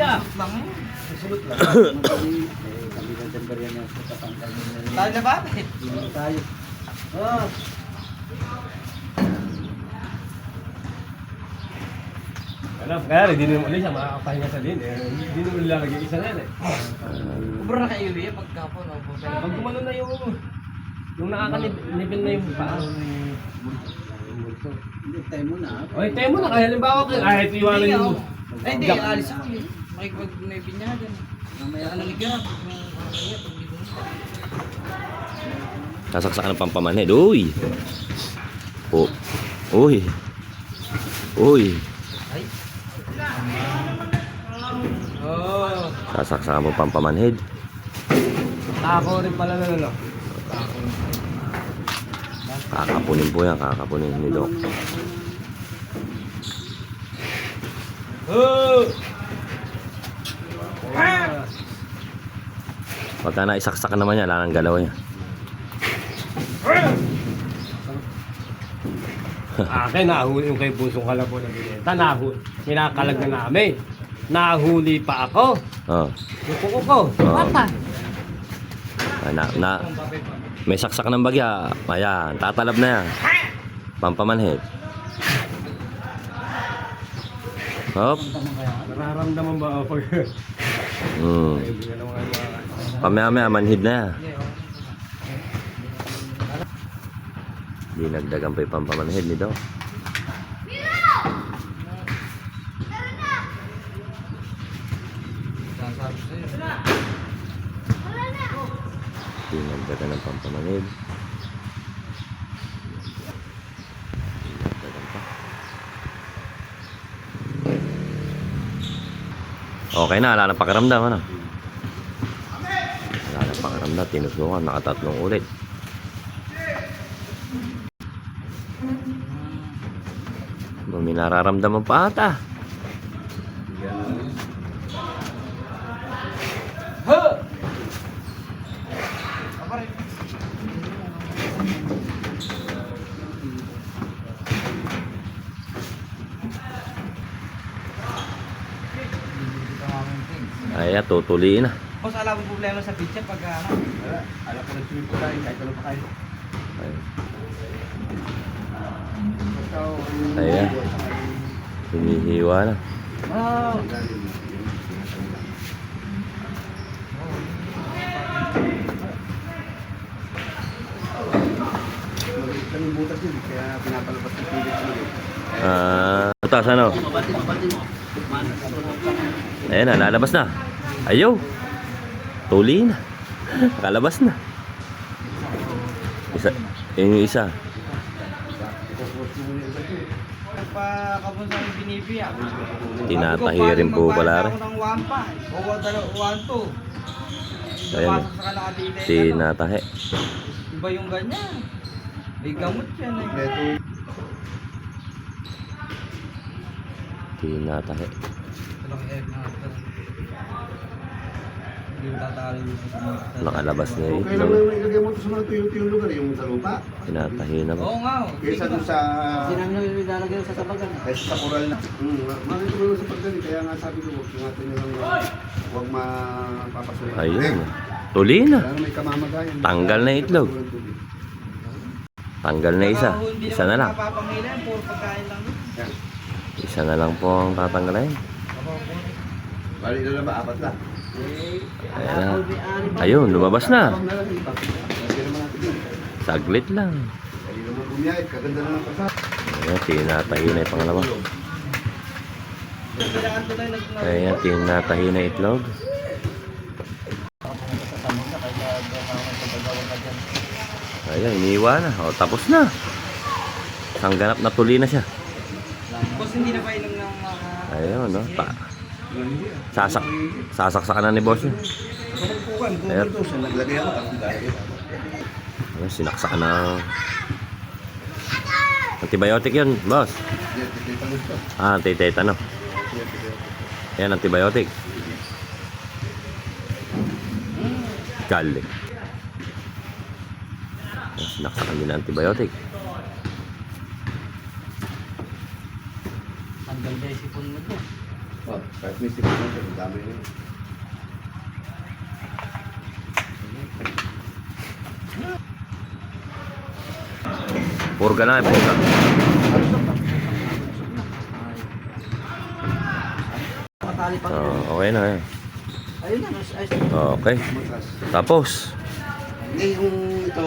Susunod lang. Eh, kami ng Denver yan sa kapantay nila. Tayo na ba? Hindi tayo. Oh. Alam, kaya rin, di naman ulit siya makakapahinga sa din. Eh, hindi naman nilalagay isa na yan eh. Kubra na kayo liya pagkapon. o, pagka- Pag gumano na yung, yung nakakanipin na yung paa. Hindi, tayo muna. ah. O, tayo mo na, kaya halimbawa ito iwanan Hindi, yung... ako. Ay, hindi. Alis ako yun. Makikipag may binyagan. Mamaya ni Gara. Pag pag mo. Sasaksakan ng pampamanhid. Uy! Oh. Uy! Uy! Ay. Oh. Sasaksakan mo pampamanhid. Ako rin pala na ano. Kakapunin po yan, kakapunin ni Doc. Oh! Pagka naisaksak naman niya, wala nang galaw niya. Akin, nahuli yung kay Pusong Kalabo na binenta. Nahuli. Kinakalag na namin. Nahuli pa ako. Oh. Yung kuko ko. Oo. Patay. Ah, Na, na, may saksak ng bagya. Ayan, tatalab na yan. Pampamanhid. Hop. Nararamdaman ba ako. Hmm. Hindi naman mga... Pamaya-maya, manhid na oh. Dinagdagan pa yung pampamanhid ni Doc. Sasabi sa'yo. Dinagdagan ng pampamanhid. Dinagdagan pa. Okay na, wala na pakiramdam, ano? Na pakiramdam, tinusukan, nakatatlong ulit. May nararamdaman pa ata. Ay, tutuliin na. Boss, alam mo problema sa pizza pag ano? Alam ko na swimming pool tayo, kahit ano pa kayo. Ayan. hinihiwa na. Wow. Yung butas yun, kaya pinapalabas ng pilit. Ah, butas ano? Ayan na, lalabas na. Ayaw. Tuli na. Kalabas na. Isa, yun yung isa. Binibiyak. Tinatahirin po pala rin. Ayan. Kalakatita. Tinatahi. Iba yung ganyan. May gamot yan eh. Ito, Tinatahi. Walang egg na ito. Hindi mo tatalo yung sa mga. Nakalabas na yung okay lang itlog. naman ilagay mo ito sa mga tuyo-tuyo lugar, yung sa lupa. Tinatahi na po. Oo nga. oh. Kaysa doon sa... Sinabi na yung ilalagay sa tabagan. Kaysa sa koral na. Hmm, makikita mo sa pagdali, kaya nga sabi ko, huwag natin nilang huwag mapapasulit. Ayun. Tuli na. Tanggal na itlog. Tanggal na isa. Isa na lang. Lang. Isa na lang po ang tatanggalin. Bali na lang ba? Apat na? Ayan. Ayun, lumabas na. Saglit lang. Ayan, tinatahi na yung pangalawa. Ayan, tinatahi na itlog. Ayan, iniwa na. O, tapos na. Ang ganap na tuli na siya. Boss, hindi na pa inom ng mga... Ayun, no? Pa sasak sasaksakan na ni boss kung Ayan. Ayun, sinaksakan na. Antibiotic yun, boss. Ah, antitetanus. Yan, tititanong. Yan, antibiotic. Galing. Sinaksakan din ng antibiotic. Tanggal na yung sipon mo to. Oh, kahit may sipin na siya, ang dami na yun. Purga na, purga. Matali pa. Oh, okay na na, ayos. Okay. Tapos. Hindi, yung ito,